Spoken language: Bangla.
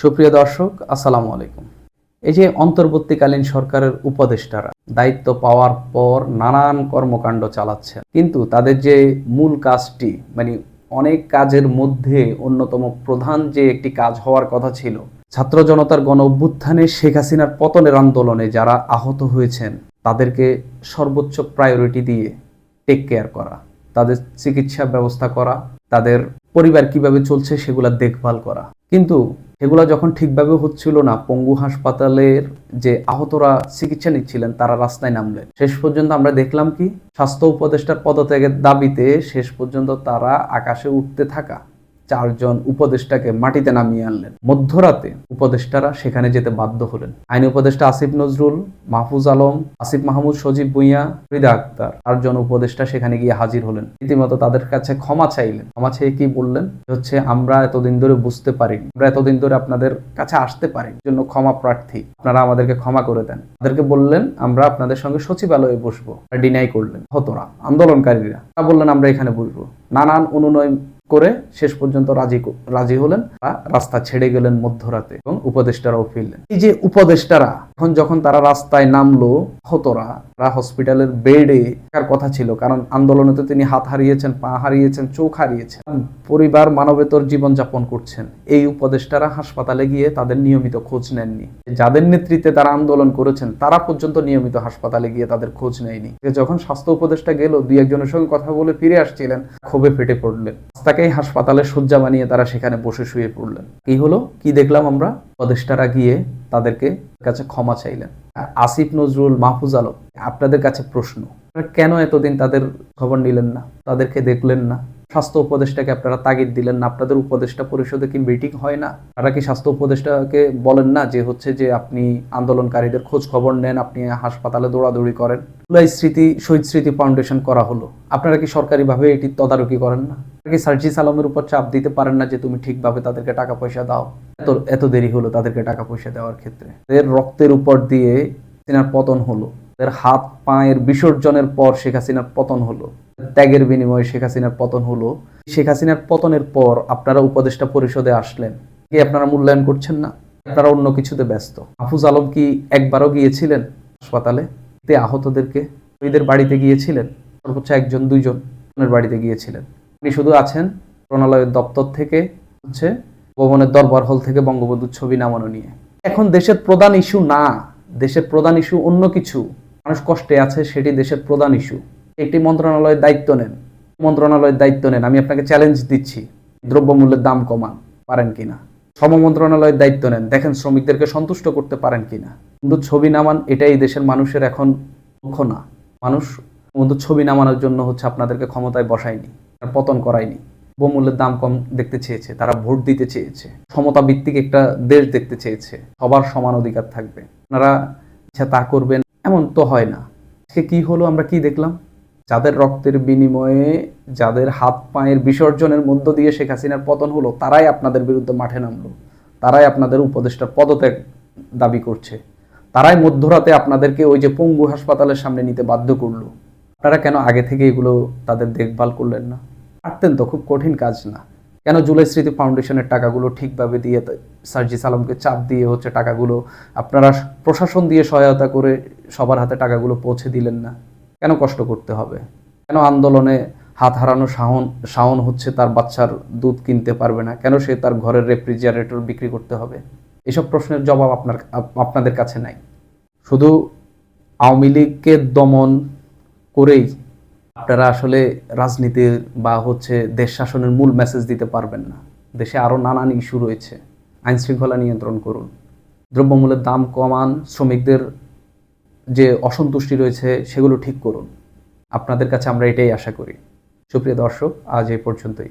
সুপ্রিয় দর্শক, আসসালামু আলাইকুম। এই যে অন্তর্বর্তীকালীন সরকারের উপদেষ্টারা দায়িত্ব পাওয়ার পর নানান কর্মকাণ্ড চালাচ্ছেন, কিন্তু তাদের যে মূল কাজটি মানে অনেক কাজের মধ্যে অন্যতম প্রধান যে একটি কাজ হওয়ার কথা ছিল, ছাত্র জনতার গণ অভ্যুত্থানে শেখ হাসিনার পতনের আন্দোলনে যারা আহত হয়েছেন, তাদেরকে সর্বোচ্চ প্রায়োরিটি দিয়ে টেক কেয়ার করা, তাদের চিকিৎসা ব্যবস্থা করা, তাদের পরিবার কীভাবে চলছে সেগুলা দেখভাল করা। কিন্তু সেগুলো যখন ঠিকভাবে হচ্ছিল না, পঙ্গু হাসপাতালের যে আহতরা চিকিৎসা নিচ্ছিলেন, তারা রাস্তায় নামলেন। শেষ পর্যন্ত আমরা দেখলাম কি, স্বাস্থ্য উপদেষ্টার পদত্যাগের দাবিতে শেষ পর্যন্ত তারা আকাশে উঠতে থাকা চারজন উপদেষ্টাকে মাটিতে নামিয়ে আনলেন। মধ্যরাতে উপদেষ্টারা সেখানে যেতে বাধ্য হলেন। আইন উপদেষ্টা আসিফ নজরুল, মাহফুজ আলম, আসিফ মাহমুদ, সজীব ভুইয়া, ফরিদা আক্তার চারজন উপদেষ্টা সেখানে গিয়ে হাজির হলেন। রীতিমতো তাদের কাছে ক্ষমা চাইলেন। ক্ষমা চেয়ে কি বললেন? হচ্ছে, আমরা এতদিন ধরে বুঝতে পারিনি। আমরা এতদিন ধরে আপনাদের কাছে আসতে পারি জন্য ক্ষমা প্রার্থী। আপনারা আমাদেরকে ক্ষমা করে দেন। তাদেরকে বললেন, আমরা আপনাদের সঙ্গে সচিবালয়ে বসবো। ডিনাই করলেন। হতরা, আন্দোলনকারীরা। বললেন, আমরা এখানে বসবো। নানান অনুনয় করে শেষ পর্যন্ত রাজি রাজি হলেন বা রাস্তা ছেড়ে গেলেন মধ্যরাতে এবং উপদেষ্টারাও ফিরলেন। এই যে উপদেষ্টারা এখন যখন তারা রাস্তায় নামলো হতরা তারা হসপিটালের বেডে তার কথা ছিল, কারণ আন্দোলনে তো তিনি হাত হারিয়েছেন, পা হারিয়েছেন, চোখ হারিয়েছেন। পরিবার মানবেতর জীবন যাপন করছেন। এই উপদেষ্টারা হাসপাতালে গিয়ে তাদের নিয়মিত খোঁজ নেননি। যাদের নেতৃত্বে তারা আন্দোলন করেছেন, তারা পর্যন্ত নিয়মিত হাসপাতালে গিয়ে তাদের খোঁজ নেয়নি। যখন স্বাস্থ্য উপদেষ্টা গেল, দুই একজনের সঙ্গে কথা বলে ফিরে আসছিলেন, ক্ষোভে ফেটে পড়লেন। তাকেই হাসপাতালে শয্যা বানিয়ে তারা সেখানে বসে শুয়ে পড়লেন। কি হলো? কি দেখলাম আমরা? উপদেষ্টারা গিয়ে তাদেরকে কাছে ক্ষমা চাইলেন। আসিফ নজরুল মাহফুজ আলম, আপনাদের কাছে প্রশ্ন কেন এতদিন তাদের খবর নিলেন না? তাদেরকে দেখলেন না? স্বাস্থ্য উপদেষ্টাকে আপনারা তাগিদ দিলেন না, আপনাদের উপদেষ্টা পরিষদে কি মিটিং হয় না? তারা কি স্বাস্থ্য উপদেষ্টাকে বলেন না যে হচ্ছে যে আপনি আন্দোলনকারীদের খোঁজ খবর নেন, আপনি হাসপাতালে দৌড়াদৌড়ি করেন? স্মৃতি, শহীদ স্মৃতি ফাউন্ডেশন করা হলো। আপনারা কি সরকারিভাবে এটি তদারকি করেন না? কি সার্জিস আলমের উপর চাপ দিতে পারেন না যে তুমি ঠিকভাবে তাদেরকে টাকা পয়সা দাও? এত এত দেরি হলো তাদেরকে টাকা পয়সা দেওয়ার ক্ষেত্রে। এর রক্তের উপর দিয়ে হাসিনার পতন হলো। এর হাত পায়ের বিসর্জনের পর শেখ হাসিনার পতন হলো। ত্যাগের বিনিময়ে শেখ হাসিনার পতন হলো। শেখ হাসিনার পতনের পর আপনারা উপদেষ্টা পরিষদে আসলেন। কি আপনারা মূল্যায়ন করছেন না? আপনারা অন্য কিছুতে ব্যস্ত। মাহফুজ আলম কি একবারও গিয়েছিলেন হাসপাতালে? তে আহতদেরকে? শহীদের বাড়িতে গিয়েছিলেন? সর্বোচ্চ একজন, দুইজন ওনার বাড়িতে গিয়েছিলেন। উনি শুধু আছেন প্রণালয়ের দপ্তর থেকে, হচ্ছে ভবনের দরবার হল থেকে বঙ্গবন্ধুর ছবি নামানো নিয়ে। এখন দেশের প্রধান ইস্যু না। দেশের প্রধান ইস্যু অন্য কিছু। মানুষ কষ্টে আছে, সেটি দেশের প্রধান ইস্যু একটি মন্ত্রণালয়ের দায়িত্ব নেন। মন্ত্রণালয়ের দায়িত্ব নেন। আমি আপনাকে চ্যালেঞ্জ দিচ্ছি, দ্রব্যমূল্যের দাম কমান, পারেন কিনা? শ্রম মন্ত্রণালয়ের দায়িত্ব নেন। দেখেন, শ্রমিকদেরকে সন্তুষ্ট করতে পারেন কিনা? কিন্তু ছবি নামান, এটাই দেশের মানুষের এখন লক্ষ্য না। মানুষ বন্ধু ছবি নামানোর জন্য হচ্ছে আপনাদেরকে ক্ষমতায় বসায়নি আর পতন করায়নি। বহুমূল্যের দাম কম দেখতে চেয়েছে, তারা ভোট দিতে চেয়েছে সমতা ভিত্তিক একটা দেশ দেখতে চেয়েছে, সবার সমান অধিকার থাকবে। আপনারা ইচ্ছা তা করবেন। এমন তো হয় না। আজকে কি হলো আমরা কি দেখলাম? যাদের রক্তের বিনিময়ে, যাদের হাত পায়ের বিসর্জনের মধ্য দিয়ে শেখ হাসিনার পতন হলো, তারাই আপনাদের বিরুদ্ধে মাঠে নামলো। তারাই আপনাদের উপদেষ্টার পদত্যাগ দাবি করছে। তারাই মধ্যরাতে আপনাদেরকে ওই যে পঙ্গু হাসপাতালের সামনে নিতে বাধ্য করল। আপনারা কেন আগে থেকে এগুলো তাদের দেখভাল করলেন না? পারতেন তো, খুব কঠিন কাজ না। কেন জুলাই স্মৃতি ফাউন্ডেশনের টাকাগুলো ঠিকভাবে দিয়ে সার্জিস আলমকে চাপ দিয়ে হচ্ছে টাকাগুলো আপনারা প্রশাসন দিয়ে সহায়তা করে সবার হাতে টাকাগুলো পৌঁছে দিলেন না? কেন কষ্ট করতে হবে? কেন আন্দোলনে হাত হারানো শাওন শাওন হচ্ছে তার বাচ্চার দুধ কিনতে পারবে না? কেন সে তার ঘরের রেফ্রিজারেটর বিক্রি করতে হবে? এসব প্রশ্নের জবাব আপনার আপনাদের কাছে নাই। শুধু আওয়ামী লীগকে দমন করেই আপনারা আসলে রাজনীতির বা হচ্ছে দেশ শাসনের মূল মেসেজ দিতে পারবেন না। দেশে আরও নানান ইস্যু রয়েছে। আইন শৃঙ্খলা নিয়ন্ত্রণ করুন। দ্রব্যমূল্যের দাম কমান, শ্রমিকদের যে অসন্তুষ্টি রয়েছে সেগুলো ঠিক করুন। আপনাদের কাছে আমরা এটাই আশা করি। সুপ্রিয় দর্শক, আজ এই পর্যন্তই।